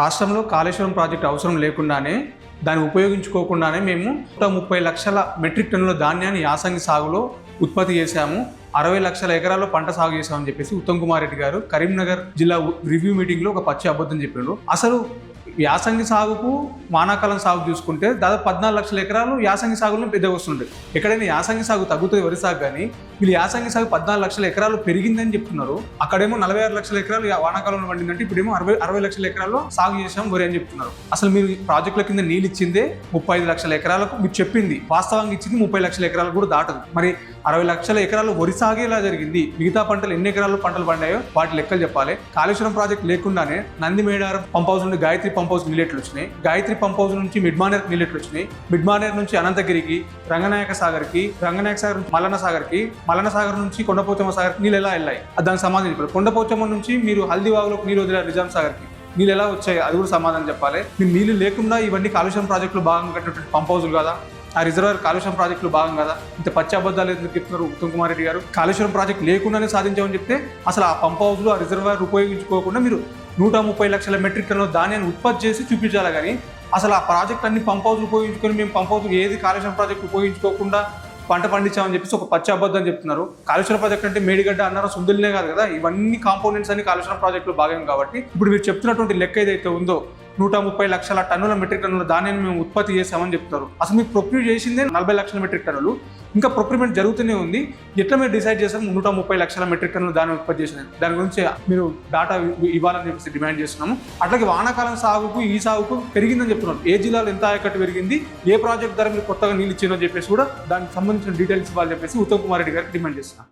రాష్ట్రంలో కాళేశ్వరం ప్రాజెక్టు అవసరం లేకుండానే దాన్ని ఉపయోగించుకోకుండానే మేము నూట ముప్పై లక్షల మెట్రిక్ టన్నుల ధాన్యాన్ని యాసంగి సాగులో ఉత్పత్తి చేశాము. అరవై లక్షల ఎకరాల్లో పంట సాగు చేశామని చెప్పేసి ఉత్తమ్ కుమార్ రెడ్డి గారు కరీంనగర్ జిల్లా రివ్యూ మీటింగ్లో ఒక పచ్చి అబద్ధం చెప్పారు. అసలు యాసంగి సాగుకు వానాకాలం సాగు చూసుకుంటే దాదాపు పద్నాలుగు లక్షల ఎకరాలు యాసంగి సాగులో పెద్దగా వస్తుంటాయి. ఎక్కడైనా యాసంగి సాగు తగ్గుతుంది వరి సాగు కానీ వీళ్ళు యాసంగి సాగు పద్నాలుగు లక్షల ఎకరాలు పెరిగిందని చెప్తున్నారు. అక్కడేమో నలభై ఆరు లక్షల ఎకరాలు వానాకాలంలో పండిందంటే ఇప్పుడేమో అరవై అరవై లక్షల ఎకరాల్లో సాగు చేసాం వరి అని చెప్తున్నారు. అసలు మీరు ప్రాజెక్టుల కింద నీళ్ళు ఇచ్చిందే ముప్పై ఐదు లక్షల ఎకరాలకు మీరు చెప్పింది. వాస్తవంగా ఇచ్చింది ముప్పై లక్షల ఎకరాలు కూడా దాటదు. మరి అరవై లక్షల ఎకరాలు వరి సాగేలా జరిగింది. మిగతా పంటలు ఎన్ని ఎకరాలు పంటలు పండాయో వాటి లెక్కలు చెప్పాలి. కాళేశ్వరం ప్రాజెక్ట్ లేకుండానే నంది మేడారం పంప్ హౌస్ నుండి గాయత్రి పంప్ హౌస్ మిల్లెట్లు వచ్చినాయి. గాయత్రి పంప్ హౌస్ నుంచి మిడ్మానేర్ మిల్లెట్లు వచ్చినాయి. మిడ్మానేర్ నుంచి అనంతగిరికి రంగనాయక సాగర్కి రంగనాయక సాగర్ నుంచి మల్లన్న సాగర్కి మల్లన్న సాగర్ నుంచి కొండపోచమ్మ సాగర్కి నీళ్ళు ఎలా వెళ్ళాయి? దానికి సమాధానం చెప్పాలి. కొండపోచమ్మ నుంచి మీరు హల్దీవాగులోకి నీళ్ళు వదిలారు నిజాం సాగర్కి. నీళ్ళు ఎలా వచ్చాయి? అది కూడా సమాధానం చెప్పాలి. మీరు నీళ్ళు లేకుండా ఇవన్నీ కాలుష్యం ప్రాజెక్టులు భాగంగా కట్టినటువంటి పంప్ హౌస్లు కదా? ఆ రిజర్వర్ కాలుష్యం ప్రాజెక్టులు భాగం కదా? ఇంత పచ్చి అబద్ధాలు ఎందుకు చెప్తున్నారు ఉత్తమ్ కుమార్ రెడ్డి గారు? కాళేశ్వరం ప్రాజెక్ట్ లేకుండానే సాధించామని చెప్తే అసలు ఆ పంప్ హౌస్లు ఆ రిజర్వర్ ఉపయోగించుకోకుండా మీరు నూట ముప్పై లక్షల మెట్రిక్ టన్నుల ధాన్యాన్ని ఉత్పత్తి చేసి చూపించాలి కానీ అసలు ఆ ప్రాజెక్ట్ అన్ని పంప్ హౌస్ ఉపయోగించుకొని మేము పంప్ హౌస్ ఏది కాళేశ్వరం ప్రాజెక్ట్ ఉపయోగించుకోకుండా పంట పండించామని చెప్పేసి ఒక పచ్చి అబద్ధం చెప్తున్నారు. కాళేశ్వరం ప్రాజెక్ట్ అంటే మేడిగడ్డ అన్నారు సుందులనే కాదు కదా? ఇవన్నీ కాంపోనెంట్స్ అన్ని కాళేశ్వరం ప్రాజెక్టులో భాగం కాబట్టి ఇప్పుడు మీరు చెప్తున్నటువంటి లెక్క ఏదైతే ఉందో నూట ముప్పై లక్షల టన్నుల మెట్రిక్ టన్నుల ధాన్యాన్ని మేము ఉత్పత్తి చేసామని చెప్తారు అసలు మీకు ప్రొక్యూర్ చేసిందే నలభై లక్షల మెట్రిక్ టన్నులు. ఇంకా ప్రొక్యూర్మెంట్ జరుగుతూనే ఉంది. ఎట్లా మీరు డిసైడ్ చేశారు నూట ముప్పై లక్షల మెట్రిక్ టన్నులు ధాన్యం ఉత్పత్తి చేసిన దాని గురించి మీరు డాటా ఇవ్వాలని చెప్పేసి డిమాండ్ చేస్తున్నాము. అట్లాగే వానాకాలం సాగుకు ఈ సాగుకు పెరిగిందని చెప్తున్నారు. ఏ జిల్లాలో ఎంత ఆయకట్టు పెరిగింది? ఏ ప్రాజెక్ట్ ధర మీరు కొత్తగా నీళ్ళు ఇచ్చిందని చెప్పేసి కూడా దానికి సంబంధించిన డీటెయిల్స్ ఇవ్వాలని చెప్పేసి ఉత్తమ్ కుమార్ రెడ్డి గారికి డిమాండ్ చేస్తున్నాను